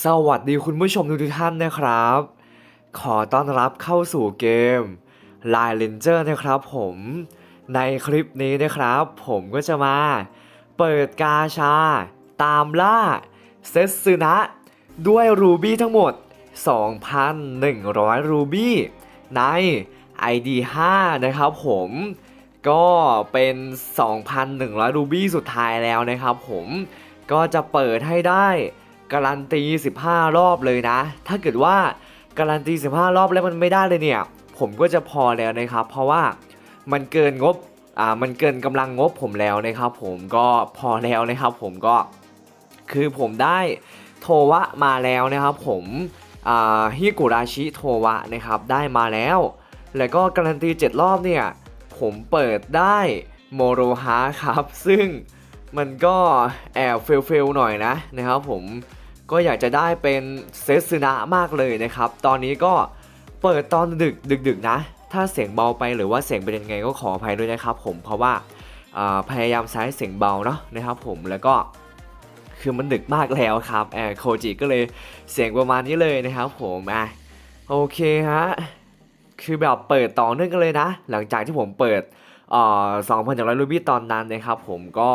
สวัสดีคุณผู้ชมทุกท่านนะครับ ขอต้อนรับเข้าสู่เกม Line Ranger นะครับผมในคลิปนี้นะครับ ผมก็จะมา เปิดกาชา ตามล่า เซตซึนะ ด้วยรูบี้ทั้งหมด 2,100 รูบี้ใน ID 5 นะครับผมก็เป็น 2,100 รูบี้สุดท้ายแล้วนะครับผมก็จะเปิดให้ได้ การันตี 15 รอบเลยนะ ถ้าเกิดว่าการันตี 15 รอบแล้วมันไม่ได้เลยเนี่ย ผมก็จะพอแล้วนะครับ เพราะว่ามันเกินงบอ่ามันเกินกำลังงบผมแล้วนะครับ ผมก็พอแล้วนะครับ ผมก็คือผมได้โทวะมาแล้วนะครับ ผมอ่าฮิกุราชิโทวะนะครับได้มาแล้ว แล้วก็การันตี 7 รอบเนี่ยผมเปิดได้โมโรฮาครับ ซึ่งมันก็แอบเฟลเฟลๆหน่อยนะนะครับผม ก็อยากจะได้เป็นเซตซึนะมากเลยนะครับ ตอนนี้ก็เปิดตอนดึกดึกดึกๆนะ ถ้าเสียงเบาไปหรือว่าเสียงเป็นยังไงก็ขออภัยด้วยนะครับผมเพราะว่าพยายามใช้เสียงเบาเนาะนะครับผมแล้วก็คือมันดึกมากแล้วครับแอโคจิก็เลยเสียงประมาณนี้เลยนะครับผมอะโอเคฮะคือแบบเปิดต่อเนื่องกันเลยนะ หลังจากที่ผมเปิดสองพันจากร้อยรูบี้ตอนนั้นนะครับผมก็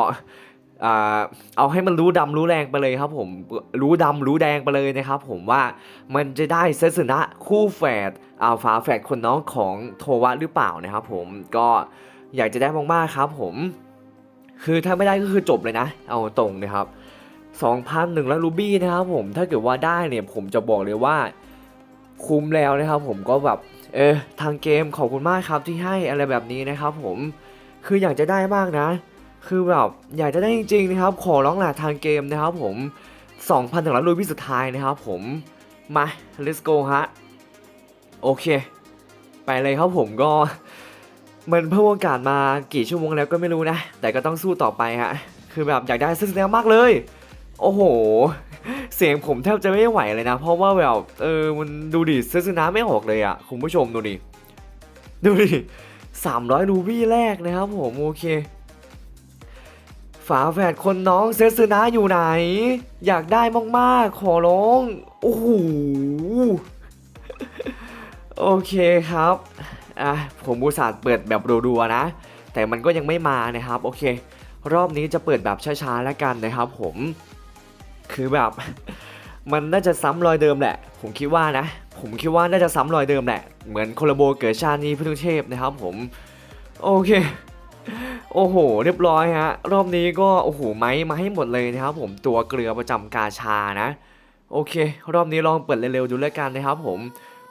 เอาให้มันรู้ดำรู้แรงไปเลยครับผมรู้ดำรู้แดงไปเลยนะครับผมว่ามันจะได้เซตสึนะคู่แฝดอ่าฝาแฝดคนน้องของโทวะหรือเปล่านะครับผมก็อยากจะได้มากๆครับผมคือถ้าไม่ได้ก็คือจบเลยนะ เอาตรงนะครับ2,100รูบี้นะครับผมถ้าเกิดว่าได้เนี่ยผมจะบอกเลยว่าคุ้มแล้วนะครับผมก็แบบเออทางเกมขอบคุณมากครับที่ให้อะไรแบบนี้นะครับผมคืออยากจะได้มากนะ คือแบบอยากจะได้จริงๆนะครับ ขอร้องแหละทางเกมนะครับผม2,000ถึงล้านรูปี้สุดท้ายนะครับผม มา let's go ฮะ โอเค ไปเลยครับผมก็ มันเพิ่มโอกาสมากี่ชั่วโมงแล้วก็ไม่รู้นะ แต่ก็ต้องสู้ต่อไปฮะ คือแบบอยากได้ซึ่งแล้วมากเลย โอ้โห เสียงผมแทบจะไม่ไหวเลยนะ เพราะว่าแบบเออมันดูดิเซซึนะไม่ออกเลยอะ่ะคุณผู้ชมดูดิ ดูดิสามร้อยรูบี้แรกนะครับผมโอเค ฝาแฝดคนน้องเซซึนะอยู่ไหน อยากได้มากๆ ขอร้อง โอ้โห โอเคครับ อะ ผมอุตส่าห์เปิดแบบรัวๆนะ แต่มันก็ยังไม่มานะครับ โอเค รอบนี้จะเปิดแบบช้าๆแล้วกันนะครับผม คือแบบ มันน่าจะซ้ำรอยเดิมแหละ ผมคิดว่านะ ผมคิดว่าน่าจะซ้ำรอยเดิมแหละ เหมือนโคลาโบเกิดชาตินี้พุทธเทพนะครับผม โอเค โอ้โห เรียบร้อยฮะ รอบนี้ก็โอ้โหไม้มาให้หมดเลยนะครับผมตัวเกลือประจำกาชานะ โอเค รอบนี้ลองเปิดเร็วๆดูแล้วกันนะครับผม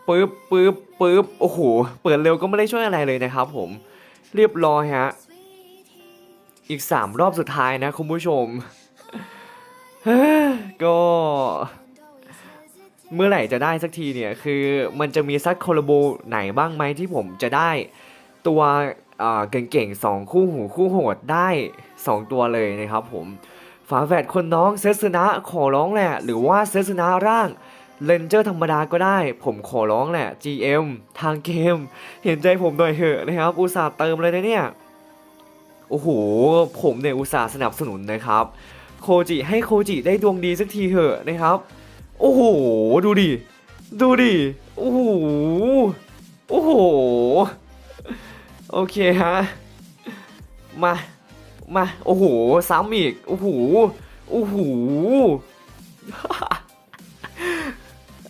ปึ๊บปึ๊บปึ๊บโอ้โหเปิดเร็วก็ไม่ได้ช่วยอะไรเลยนะครับผมเรียบร้อยฮะอีก 3 รอบสุดท้ายนะคุณผู้ชมก็ เมื่อไหร่จะได้สักทีเนี่ยคือมันจะมีสักโคลาโบไหนบ้างไหมที่ผมจะได้ตัว เอ่อเก่งๆสองคู่หูคู่โหดได้ 2 ตัวเลยนะครับผมฝาแฝดคนน้องเซสนะขอร้องแหละ หรือว่าเซสนะร่างเลนเจอร์ธรรมดาก็ได้ ผมขอร้องแหละ GM ทางเกม เห็นใจผมหน่อยเถอะนะครับ อุตส่าห์เติมเลยนะเนี่ย โอ้โห ผมเนี่ยอุตส่าห์สนับสนุนนะครับ โคจิให้โคจิได้ดวงดีสักทีเถอะนะครับ โอ้โห ดูดิ ดูดิ โอ้โห โอ้โห โอเคฮะ มา มา โอ้โห ซ้ำอีก โอ้โห โอ้โห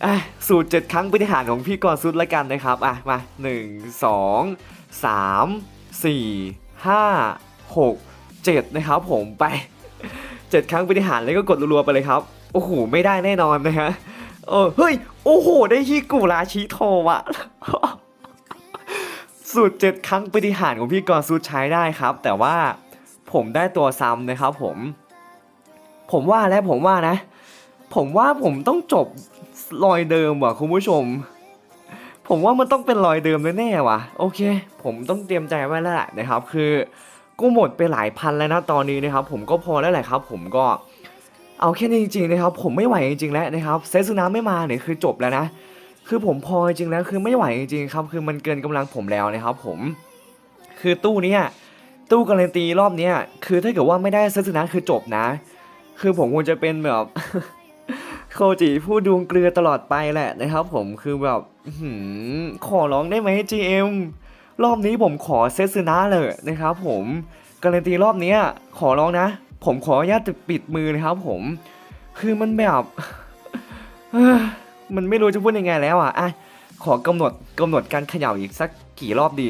อะสูตรเจ็ดครั้งปฏิหารของพี่กรณ์ซุดละกันนะครับ อะ มาหนึ่งสองสามสี่ห้าหกเจ็ดนะครับผมไปเจ็ดครั้งปฏิหารแล้วก็กดรัวๆไปเลยครับ โอ้โห ไม่ได้แน่นอนนะฮะ เออ เฮ้ย โอ้โห ได้ฮิกุราชิโทวะ สูตรเจ็ดครั้งปฏิหารของพี่กรณ์ซุดใช้ได้ครับ แต่ว่าผมได้ตัวซ้ำนะครับผม ผมว่าแล้วผมว่านะ ผมว่าผมต้องจบรอยเดิมว่ะคุณผู้ชม ผมว่ามันต้องเป็นรอยเดิมแน่ๆว่ะ โอเค ผมต้องเตรียมใจไว้แล้วแหละนะครับ คือกูหมดไปหลายพันแล้วนะตอนนี้นะครับ ผมก็พอแล้วแหละครับ ผมก็เอาแค่นี้จริงๆนะครับ ผมไม่ไหวจริงๆแล้วนะครับเซซุนะไม่มาเนี่ยคือจบแล้วนะ คือผมพอจริงๆแล้วคือไม่ไหวจริงๆครับ คือมันเกินกำลังผมแล้วนะครับผม คือตู้เนี้ยตู้การันตีรอบเนี้ยคือถ้าเกิดว่าไม่ได้เซซุนะคือจบนะ คือผมควรจะเป็นแบบโคจิพูดดวงเกลือตลอดไปแหละนะครับ ผมคือแบบหือขอร้องได้ไหม GM รอบนี้ผมขอเซตซึนะเลยนะครับ ผมการันตีรอบเนี้ยขอร้องนะ ผมขออนุญาตปิดมือนะครับ ผม คือมันแบบ มันไม่รู้จะพูดยังไงแล้วอะอะขอกำหนดกำหนดการเขย่าอีกสักกี่รอบดี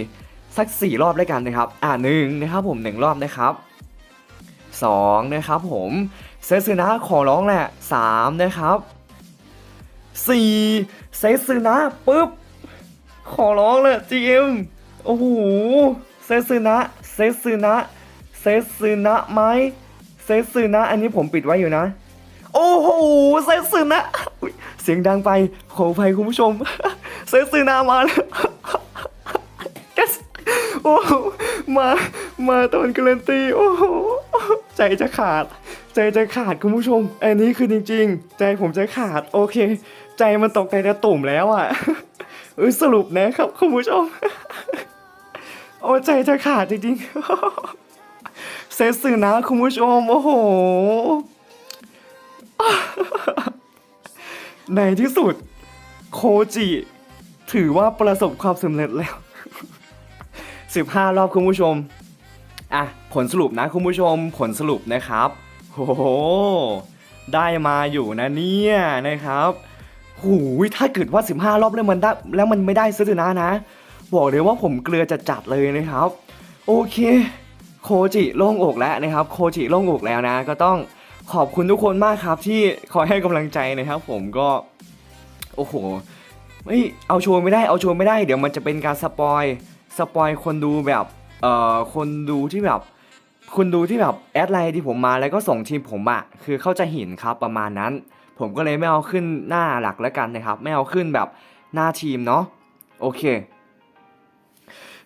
สักสี่รอบด้วยกันนะครับ อ่าหนึ่งนะครับผมหนึ่งรอบนะครับสองนะครับผมเซซึนะขอร้องแหละสามนะครับสี่เซซึนะปุ๊บขอร้องเลย GM โอ้โหเซซึนะเซซึนะเซซึนะไหมเซซึนะอันนี้ผมปิดไว้อยู่นะ โอ้โหเซซึนะ สียงดังไปขออภัยคุณผู้ชม เซซึนะมาแล้ว Yes โอ้โหมามาตอนการันตีโอ้โหใจจะขาด ใจจะขาดคุณผู้ชม อันนี้คือจริง ๆ ใจผมจะขาดโอเค ใจมันตกใจจะตุ่มแล้วอะสรุปนะครับคุณผู้ชมโอ้ใจจะขาดจริงๆเซสึนะคุณผู้ชมโอ้โห ในที่สุดโคจิ ถือว่าประสบความสำเร็จแล้ว 15 รอบคุณผู้ชม อะ ผลสรุปนะคุณผู้ชม ผลสรุปนะครับโอ้โห ได้มาอยู่นะเนี่ยนะครับหูยถ้าเกิดว่า 15 รอบแล้วมันได้แล้วมันไม่ได้ซื้อนะนะ บอกเลยว่าผมเกลือจะจัดเลยนะครับ โอเค โคจิโล่งอกแล้วนะครับ โคจิโล่งอกแล้วนะ ก็ต้อง ขอบคุณทุกคนมากครับที่คอยให้กำลังใจนะครับ ผมก็โอ้โหไม่เอาโชว์ไม่ได้เอาโชว์ไม่ได้เดี๋ยวมันจะเป็นการสปอยสปอยคนดูแบบเอ่อคนดูที่แบบคนดูที่แบบแอดไลน์ที่ผมมาแล้วก็ส่งทีมผมอะคือเขาจะเห็นครับประมาณนั้น ผมก็เลยไม่เอาขึ้นหน้าหลักแล้วกันนะครับ ไม่เอาขึ้นแบบหน้าทีมเนาะโอเค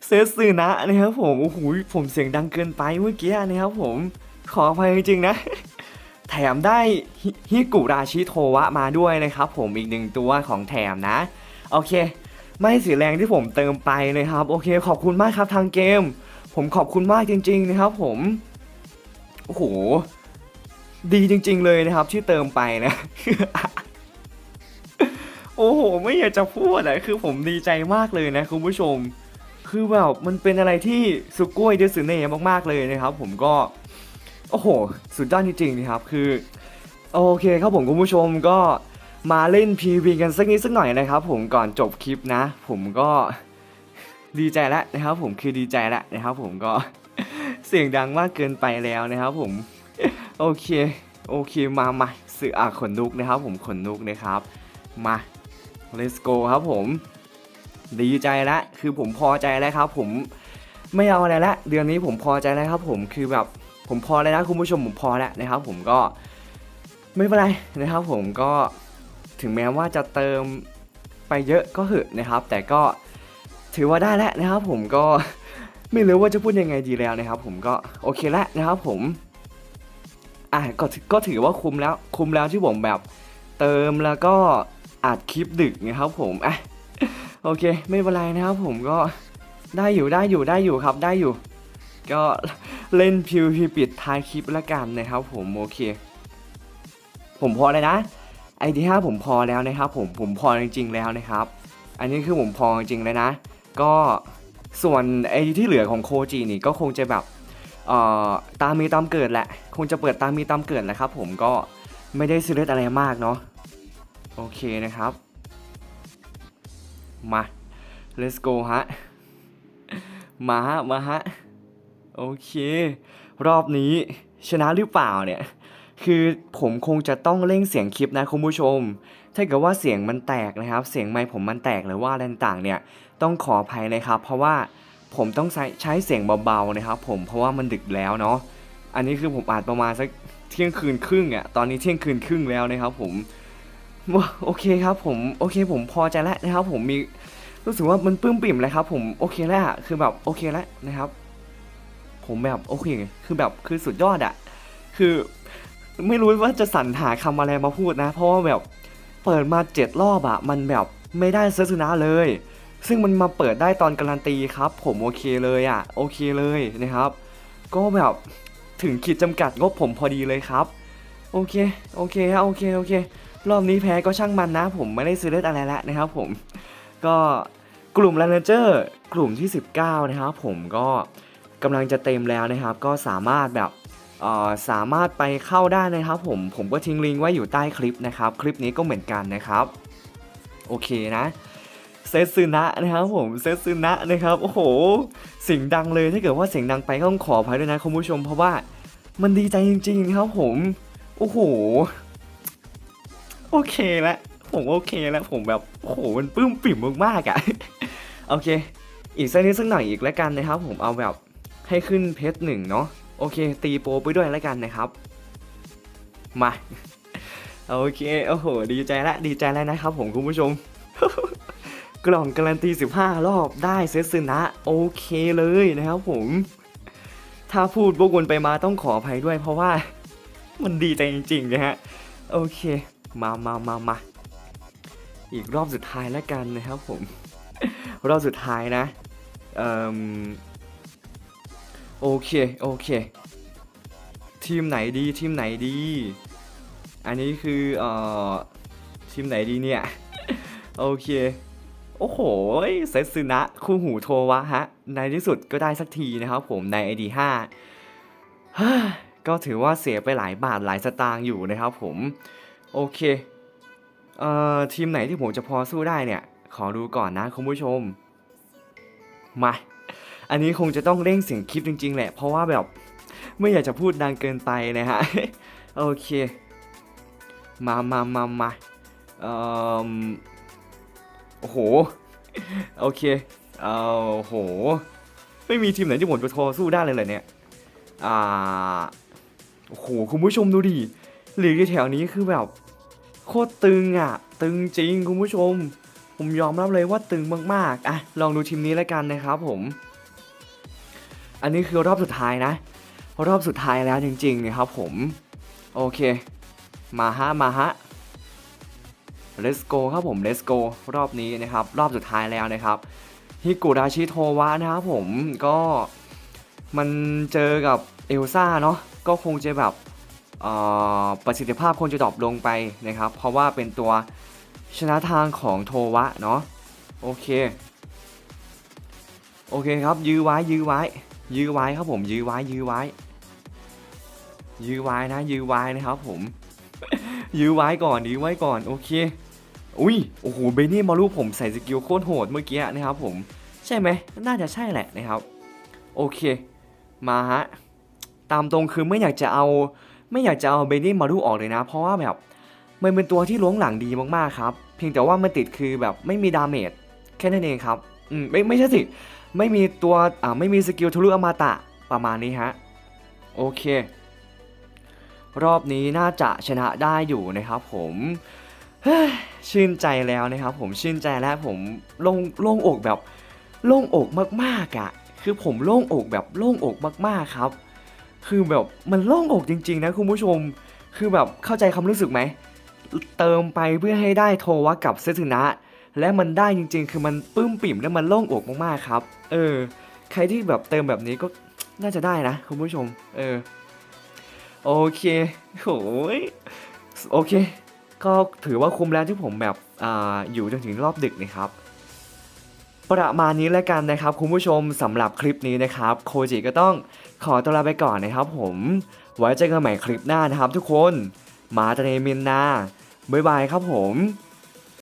เซซึนะนะครับผมโอ้โหผมเสียงดังเกินไปเมื่อกี้นะครับผมขออภัยจริงๆนะ แถมได้ฮิกุราชิโทวะมาด้วยนะครับผมอีกหนึ่งตัวของแถมนะ โอเค ไม่เสียแรงที่ผมเติมไปนะครับ โอเค ขอบคุณมากครับทางเกม ผมขอบคุณมากจริง ๆ นะครับผม โอ้โห ดีจริง ๆ เลยนะครับ ที่เติมไปนะ โอ้โห ไม่อยากจะพูดอะคือผมดีใจมากเลยนะคุณผู้ชม คือแบบมันเป็นอะไรที่สุกุ้ยเดซึเน่มากๆเลยนะครับ ผมก็ โอ้โห สุดยอดจริงๆนะครับ คือ โอเคครับผมคุณผู้ชมก็มาเล่น PV กันสักนิดสักหน่อยนะครับ ผมก่อนจบคลิปนะ ผมก็ดีใจแล้วนะครับ ผมคือดีใจแล้วนะครับ ผมก็เสียงดังมากเกินไปแล้วนะครับ ผมโอเคโอเคมามาสื่ออะขนลุกนะครับ ผมขนลุกนะครับ มา let's go ครับผม ดีใจแล้วคือผมพอใจแล้วครับ ผมไม่เอาอะไรละเดือนนี้ผมพอใจแล้วครับ ผมคือแบบ ผมพอแล้วนะคุณผู้ชมผมพอแล้วนะครับ ผมก็ไม่เป็นไรนะครับ ผมก็ถึงแม้ว่าจะเติมไปเยอะก็เหอะนะครับ แต่ก็ถือว่าได้แล้วนะครับ ผมก็ไม่รู้ว่าจะพูดยังไงดีแล้วนะครับ ผมก็โอเคแล้วนะครับ ผมอะก็ก็ถือว่าคุ้มแล้วคุ้มแล้วที่ผมแบบเติมแล้วก็อัดคลิปดึกนะครับ ผมอะโอเค ไม่เป็นไรนะครับ ผมก็ได้อยู่ได้อยู่ได้อยู่ครับได้อยู่ ก็ เล่นพิวพีปิดท้ายคลิปละกันนะครับผมโอเค ผมพอเลยนะไอที่ห้าผมพอแล้วนะครับผมผมพอจริงๆแล้วนะครับ อันนี้คือผมพอจริงๆเลยนะ ก็ส่วนไอที่เหลือของโคจินี่ก็คงจะแบบเอ่อตามมีตามเกิดแหละ คงจะเปิดตามมีตามเกิดแหละครับ ผมก็ไม่ได้ซีเรียสอะไรมากเนาะโอเคนะครับ มา let's go ฮะ มาฮะ มาฮะ โอเค รอบนี้ชนะหรือเปล่าเนี่ย คือผมคงจะต้องเร่งเสียงคลิปนะคุณผู้ชม ถ้าเกิดว่าเสียงมันแตกนะครับ เสียงไมค์ผมมันแตกหรือว่าอะไรต่างเนี่ย ต้องขออภัยนะครับ เพราะว่าผมต้องใช้ใช้เสียงเบาๆนะครับ ผมเพราะว่ามันดึกแล้วเนาะ อันนี้คือผมอ่านประมาณสักเที่ยงคืนครึ่งอะ่ะ ตอนนี้เที่ยงคืนครึ่งแล้วนะครับ ผมว้าโอเคครับ ผมโอเค ผมพอใจแล้วนะครับ ผมมีรู้สึกว่ามันปลื้มปิ่มเลยครับ ผมโอเคแล้วคือแบบโอเคแล้วนะครับ ผมแบบโอเคคือแบบคือสุดยอดอะคือไม่รู้ว่าจะสรรหาคำอะไรมาพูดนะ เพราะว่าแบบเปิดมาเจ็ดรอบอะมันแบบไม่ได้เซอร์ชนะเลย ซึ่งมันมาเปิดได้ตอนการันตีครับ ผมโอเคเลยอะโอเคเลยนะครับ ก็แบบถึงขีดจำกัดงบผมพอดีเลยครับ โอเคโอเคฮะโอเคโอเค รอบนี้แพ้ก็ช่างมันนะ ผมไม่ได้ซีเรียสอะไรแล้วนะครับ ผมก็กลุ่ม r ร n เจอร์กลุ่มที่ 19 นะครับผมก็ กำลังจะเต็มแล้วนะครับ ก็สามารถแบบเออสามารถไปเข้าได้นะครับ ผมผมก็ทิ้งลิงก์ไว้อยู่ใต้คลิปนะครับ คลิปนี้ก็เหมือนกันนะครับ โอเคนะเซซึนะนะครับผมเซซึนะนะครับโอ้โหเสียงดังเลยถ้าเกิดว่าเสียงดังไปก็ต้องขออภัยด้วยนะคุณผู้ชม เพราะว่ามันดีใจจริงๆนะครับผมโอ้โหโอเคแล้วผมโอเคแล้วผมแบบโอ้โหมันปลื้มปิ่มมากๆอะ่ะโอเค อีกสักนิดสักหน่อยอีกแล้วกันนะครับ ผมเอาแบบ ให้ขึ้นเพชรหนึ่งเนาะโอเค ตีโปรไปด้วยแล้วกันนะครับ มาโอเคโอ้โหดีใจล้วดีใจแล้วนะครับผมคุณผู้ชม กล่องการันตี 15 รอบได้เซตซึนะโอเคเลยนะครับผม ถ้าพูดวกวนไปมาต้องขออภัยด้วย เพราะว่า มันดีใจจริงๆนะฮะโอเค มามามามาอีกรอบสุดท้ายแล้วกันนะครับผม รอบสุดท้ายนะเอ่ม โอเค โอเค ทีมไหนดีทีมไหนดี อันนี้คือเอ่อทีมไหนดีเนี่ย โอเค โอ้โหเซตซึนะ คู่หูโทวะฮะ ในที่สุดก็ได้สักทีนะครับผมใน ID 5ฮ่าก็ถือว่าเสียไปหลายบาทหลายสตางค์อยู่นะครับผม โอเค เอ่อ ทีมไหนที่ผมจะพอสู้ได้เนี่ย ขอดูก่อนนะคุณผู้ชม มา อันนี้คงจะต้องเร่งเสียงคลิปจริง ๆ แหละ เพราะว่าแบบไม่อยากจะพูดดังเกินไปนะฮะ โอเค มามามามาเอ่อโอ้โห โอเค เอาโอ้โห ไม่มีทีมไหนที่ผมจะโทรสู้ได้เลยเหรอเนี่ย อ่า โอ้โห คุณผู้ชมดูดิหลีกแถวนี้คือแบบ โคตรตึงอะ ตึงจริงคุณผู้ชม ผมยอมรับเลยว่าตึงมากๆ อะ ลองดูทีมนี้แล้วกันนะครับผม อันนี้คือรอบสุดท้ายนะ รอบสุดท้ายแล้วจริงๆนะครับผม โอเค มาฮะ มาฮะ let's go ครับผม let's go รอบนี้นะครับ รอบสุดท้ายแล้วนะครับ ฮิกุราชิโทวะนะครับผม ก็มันเจอกับเอลซ่าเนาะ ก็คงจะแบบประสิทธิภาพคงจะดรอปลงไปนะครับ เพราะว่าเป็นตัวชนะทางของโทวะเนาะ โอเค โอเคครับ ยื้อไว้ ยื้อไว้ ยื้อไว้ครับผมยื้อไว้ยื้อไว้ ยื้อไว้นะ ยื้อไว้นะครับผม ยื้อไว้ก่อนยื้อไว้ก่อนโอเค อุ้ยโอ้โหเบนี่มารูผมใส่สกิลโคตรโหดเมื่อกี้นะครับผมใช่ไหมน่าจะใช่แหละนะครับ โอเค มาฮะตามตรงคือไม่อยากจะเอาไม่อยากจะเอาเบนี่มารูออกเลยนะ เพราะว่าแบบมันเป็นตัวที่ล้วงหลังดีมากๆครับ เพียงแต่ว่ามันติดคือแบบไม่มีดาเมจแค่นั้นเองครับอืมไม่ไม่ใช่สิ ไม่มีตัวอ่าไม่มีสกิลทะลุอมตะประมาณนี้ฮะ โอเค รอบนี้น่าจะชนะได้อยู่นะครับผมชื่นใจแล้วนะครับผมชื่นใจแล้วผมโล่งโล่งอกแบบโล่งอกมากๆอะ่ะ คือผมโล่งอกแบบโล่งอกมากๆครับ คือแบบมันโล่งอกจริง ๆ นะคุณผู้ชม คือแบบเข้าใจความรู้สึกไหม เติมไปเพื่อให้ได้โทวะกับเซตุนะ และมันได้จริง ๆ คือมันปื้มปิ่มและมันโล่งอกมากๆครับ เออ ใครที่แบบเติมแบบนี้ก็น่าจะได้นะคุณผู้ชม เออ โอเคโหยโอเค ก็ถือว่าคุ้มแล้วที่ผมแบบอ่าอยู่จนถึงรอบดึกนะครับประมาณนี้แล้วกันนะครับคุณผู้ชมสำหรับคลิปนี้นะครับโคจิก็ต้องขอตัวลาไปก่อนนะครับผมไว้เจอกันใหม่คลิปหน้านะครับทุกคนมาตาเนมินนาบ๊ายบายครับผม